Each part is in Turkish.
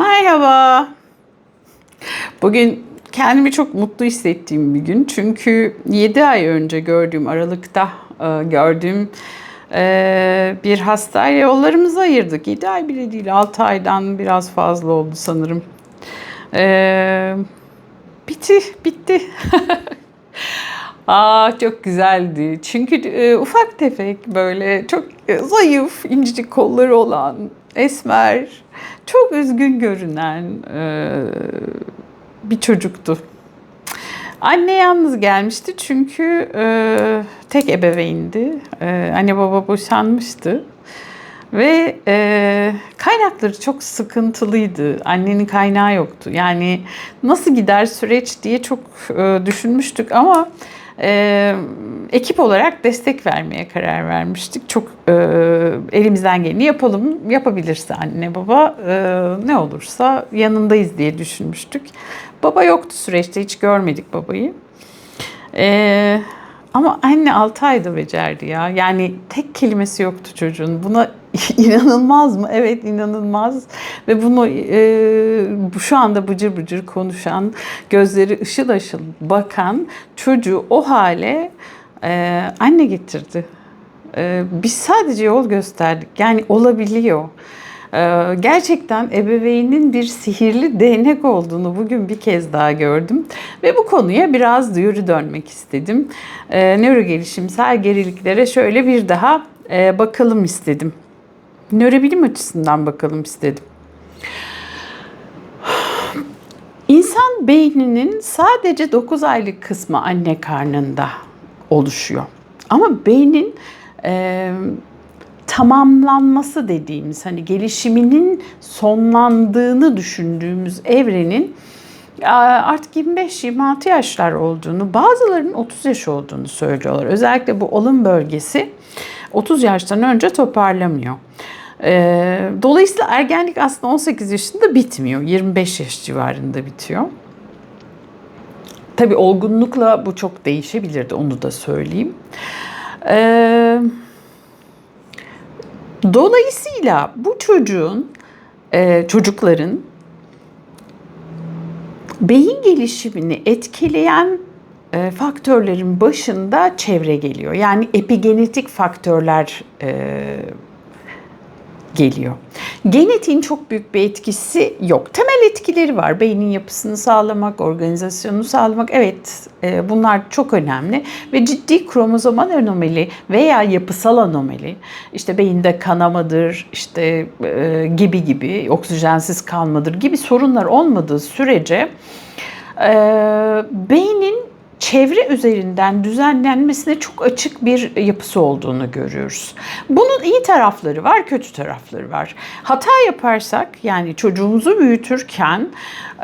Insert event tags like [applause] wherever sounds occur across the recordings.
Merhaba. Bugün kendimi çok mutlu hissettiğim bir gün. Çünkü 7 ay önce gördüğüm Aralık'ta e, gördüğüm e, bir hastayla yollarımızı ayırdık. 7 ay bile değil 6 aydan biraz fazla oldu sanırım. E, bitti, bitti. [laughs] Aa çok güzeldi. Çünkü e, ufak tefek böyle çok e, zayıf, incecik kolları olan, esmer, çok üzgün görünen e, bir çocuktu. Anne yalnız gelmişti çünkü e, tek ebeveyndi. E, anne baba boşanmıştı. Ve e, kaynakları çok sıkıntılıydı. Annenin kaynağı yoktu. Yani nasıl gider süreç diye çok e, düşünmüştük ama e, ekip olarak destek vermeye karar vermiştik. Çok e, elimizden geleni yapalım. Yapabilirse anne baba e, ne olursa yanındayız diye düşünmüştük. Baba yoktu süreçte hiç görmedik babayı. Eee ama anne 6 ayda becerdi ya. Yani tek kelimesi yoktu çocuğun. Buna [laughs] inanılmaz mı? Evet inanılmaz. Ve bunu e, şu anda bıcır bıcır konuşan, gözleri ışıl ışıl bakan çocuğu o hale e, anne getirdi. E, biz sadece yol gösterdik. Yani olabiliyor. Ee, gerçekten ebeveynin bir sihirli değnek olduğunu bugün bir kez daha gördüm. Ve bu konuya biraz duyuru dönmek istedim. Ee, nörogelişimsel geriliklere şöyle bir daha e, bakalım istedim. Nörobilim açısından bakalım istedim. İnsan beyninin sadece 9 aylık kısmı anne karnında oluşuyor. Ama beynin e, tamamlanması dediğimiz hani gelişiminin sonlandığını düşündüğümüz evrenin artık 25-26 yaşlar olduğunu, bazılarının 30 yaş olduğunu söylüyorlar. Özellikle bu olum bölgesi 30 yaştan önce toparlamıyor. Dolayısıyla ergenlik aslında 18 yaşında bitmiyor. 25 yaş civarında bitiyor. Tabii olgunlukla bu çok değişebilirdi onu da söyleyeyim. Eee Dolayısıyla bu çocuğun, e, çocukların beyin gelişimini etkileyen e, faktörlerin başında çevre geliyor. Yani epigenetik faktörler e, geliyor. Genetiğin çok büyük bir etkisi yok. Temel etkileri var. Beynin yapısını sağlamak, organizasyonunu sağlamak. Evet e, bunlar çok önemli. Ve ciddi kromozomal anomali veya yapısal anomali, işte beyinde kanamadır, işte e, gibi gibi, oksijensiz kalmadır gibi sorunlar olmadığı sürece e, beynin çevre üzerinden düzenlenmesine çok açık bir yapısı olduğunu görüyoruz. Bunun iyi tarafları var, kötü tarafları var. Hata yaparsak yani çocuğumuzu büyütürken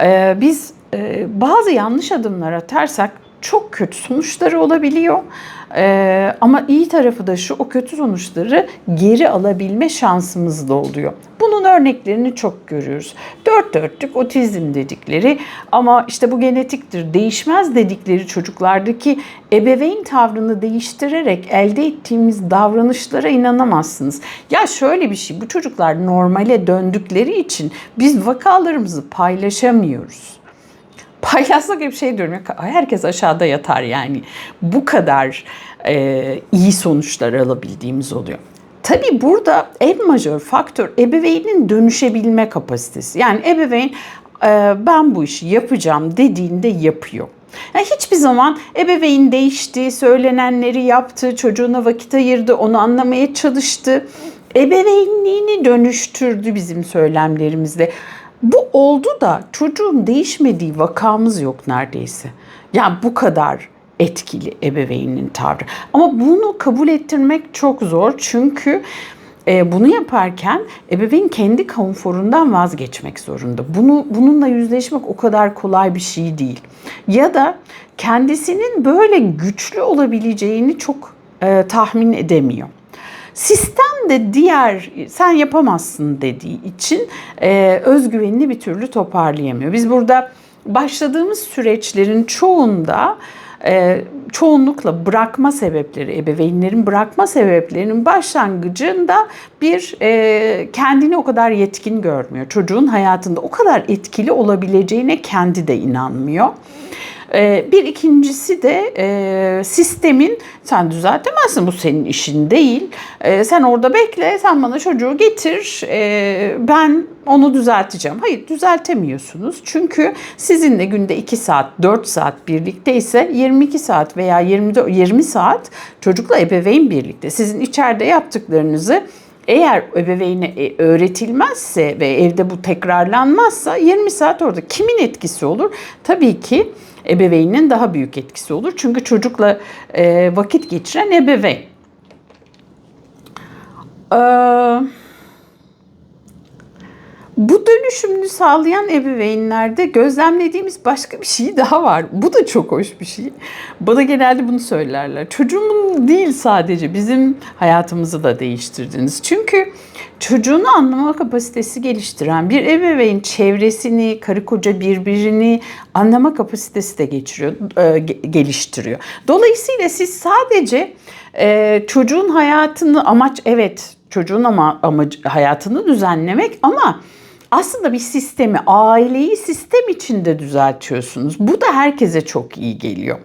e, biz e, bazı yanlış adımlar atarsak çok kötü sonuçları olabiliyor. Ee, ama iyi tarafı da şu o kötü sonuçları geri alabilme şansımız da oluyor. Örneklerini çok görüyoruz. Dört dörtlük otizm dedikleri ama işte bu genetiktir değişmez dedikleri çocuklardaki ebeveyn tavrını değiştirerek elde ettiğimiz davranışlara inanamazsınız. Ya şöyle bir şey bu çocuklar normale döndükleri için biz vakalarımızı paylaşamıyoruz [laughs] paylaşsak hep şey diyorum herkes aşağıda yatar yani bu kadar e, iyi sonuçlar alabildiğimiz oluyor. Tabi burada en majör faktör ebeveynin dönüşebilme kapasitesi. Yani ebeveyn e, ben bu işi yapacağım dediğinde yapıyor. Yani hiçbir zaman ebeveyn değişti, söylenenleri yaptı, çocuğuna vakit ayırdı, onu anlamaya çalıştı. Ebeveynliğini dönüştürdü bizim söylemlerimizde. Bu oldu da çocuğun değişmediği vakamız yok neredeyse. Yani bu kadar etkili ebeveynin tavrı. Ama bunu kabul ettirmek çok zor çünkü e, bunu yaparken ebeveyn kendi konforundan vazgeçmek zorunda. Bunu bununla yüzleşmek o kadar kolay bir şey değil. Ya da kendisinin böyle güçlü olabileceğini çok e, tahmin edemiyor. Sistem de diğer sen yapamazsın dediği için e, özgüvenini bir türlü toparlayamıyor. Biz burada başladığımız süreçlerin çoğunda e, çoğunlukla bırakma sebepleri, ebeveynlerin bırakma sebeplerinin başlangıcında bir e, kendini o kadar yetkin görmüyor. Çocuğun hayatında o kadar etkili olabileceğine kendi de inanmıyor. E, Bir ikincisi de e, sistemin sen düzeltemezsin bu senin işin değil. E, sen orada bekle sen bana çocuğu getir e, ben onu düzelteceğim. Hayır düzeltemiyorsunuz. Çünkü sizinle günde 2 saat 4 saat birlikteyse 22 saat veya 20, 20 saat çocukla ebeveyn birlikte. Sizin içeride yaptıklarınızı eğer ebeveyne e, öğretilmezse ve evde bu tekrarlanmazsa 20 saat orada kimin etkisi olur? Tabii ki ebeveynin daha büyük etkisi olur. Çünkü çocukla e, vakit geçiren ebeveyn. Ee, bu dönüşümünü sağlayan ebeveynlerde gözlemlediğimiz başka bir şey daha var. Bu da çok hoş bir şey. Bana genelde bunu söylerler. Çocuğumun değil sadece bizim hayatımızı da değiştirdiniz. Çünkü çocuğunu anlama kapasitesi geliştiren bir ebeveyn çevresini, karı koca birbirini anlama kapasitesi de geçiriyor, e, ge- geliştiriyor. Dolayısıyla siz sadece e, çocuğun hayatını amaç evet çocuğun ama amacı hayatını düzenlemek ama aslında bir sistemi, aileyi sistem içinde düzeltiyorsunuz. Bu da herkese çok iyi geliyor.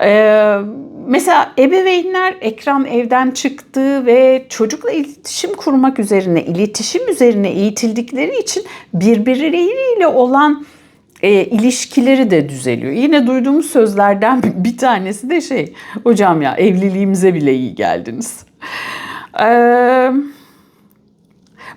Ee, mesela ebeveynler ekran evden çıktı ve çocukla iletişim kurmak üzerine, iletişim üzerine eğitildikleri için birbirleriyle olan e, ilişkileri de düzeliyor. Yine duyduğumuz sözlerden [laughs] bir tanesi de şey, hocam ya evliliğimize bile iyi geldiniz. Eee...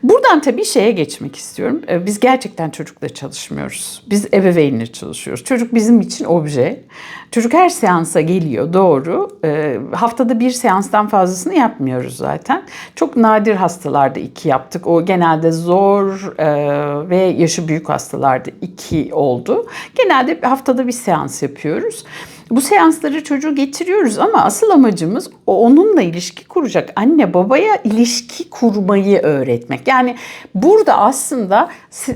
Buradan tabii şeye geçmek istiyorum. Ee, Biz gerçekten çocukla çalışmıyoruz. Biz ebeveynle çalışıyoruz. Çocuk bizim için obje. Çocuk her seansa geliyor doğru. Ee, Haftada bir seanstan fazlasını yapmıyoruz zaten. Çok nadir hastalarda iki yaptık. O genelde zor e, ve yaşı büyük hastalarda iki oldu. Genelde haftada bir seans yapıyoruz. Bu seansları çocuğu getiriyoruz ama asıl amacımız o onunla ilişki kuracak anne babaya ilişki kurmayı öğretmek. Yani burada aslında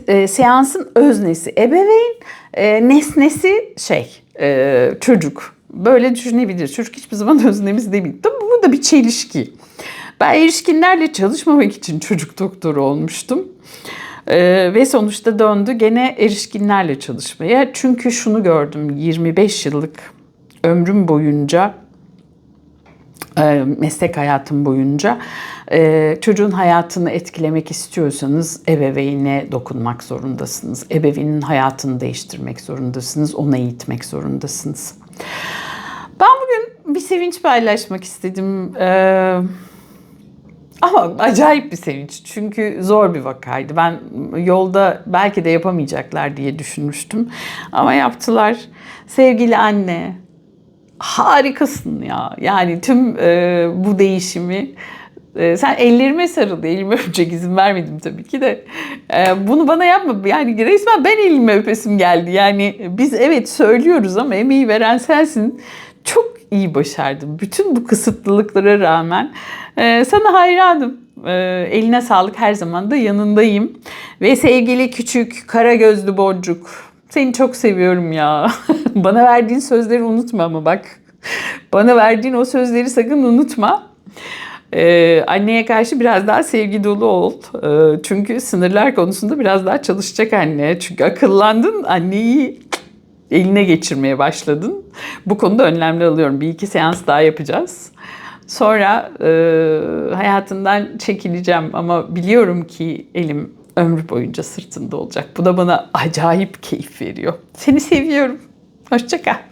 e, seansın öznesi ebeveyn, e, nesnesi şey e, çocuk. Böyle düşünebiliriz. Çocuk hiçbir zaman [laughs] öznemiz değil. Tabii bu da bir çelişki. Ben erişkinlerle çalışmamak için çocuk doktoru olmuştum. Ee, ve sonuçta döndü gene erişkinlerle çalışmaya. Çünkü şunu gördüm 25 yıllık ömrüm boyunca e, meslek hayatım boyunca e, çocuğun hayatını etkilemek istiyorsanız ebeveyne dokunmak zorundasınız. Ebeveynin hayatını değiştirmek zorundasınız. Onu eğitmek zorundasınız. Ben bugün bir sevinç paylaşmak istedim. Ee, ama acayip bir sevinç. Çünkü zor bir vakaydı. Ben yolda belki de yapamayacaklar diye düşünmüştüm. Ama yaptılar. Sevgili anne, harikasın ya. Yani tüm e, bu değişimi e, sen ellerime sarıldı. Elimi [laughs] öpecek izin vermedim tabii ki de. E, bunu bana yapma. Yani resmen ben elimi öpesim geldi. Yani biz evet söylüyoruz ama emeği veren sensin. Çok iyi başardın. Bütün bu kısıtlılıklara rağmen e, sana hayranım. E, eline sağlık her zaman da yanındayım. Ve sevgili küçük kara gözlü boncuk. Seni çok seviyorum ya. [laughs] [laughs] Bana verdiğin sözleri unutma ama bak. [laughs] Bana verdiğin o sözleri sakın unutma. Ee, anneye karşı biraz daha sevgi dolu ol. Ee, çünkü sınırlar konusunda biraz daha çalışacak anne. Çünkü akıllandın anneyi eline geçirmeye başladın. Bu konuda önlemler alıyorum. Bir iki seans daha yapacağız. Sonra e, hayatından çekileceğim ama biliyorum ki elim ömrü boyunca sırtında olacak. Bu da bana acayip keyif veriyor. Seni seviyorum. Hoşçakal.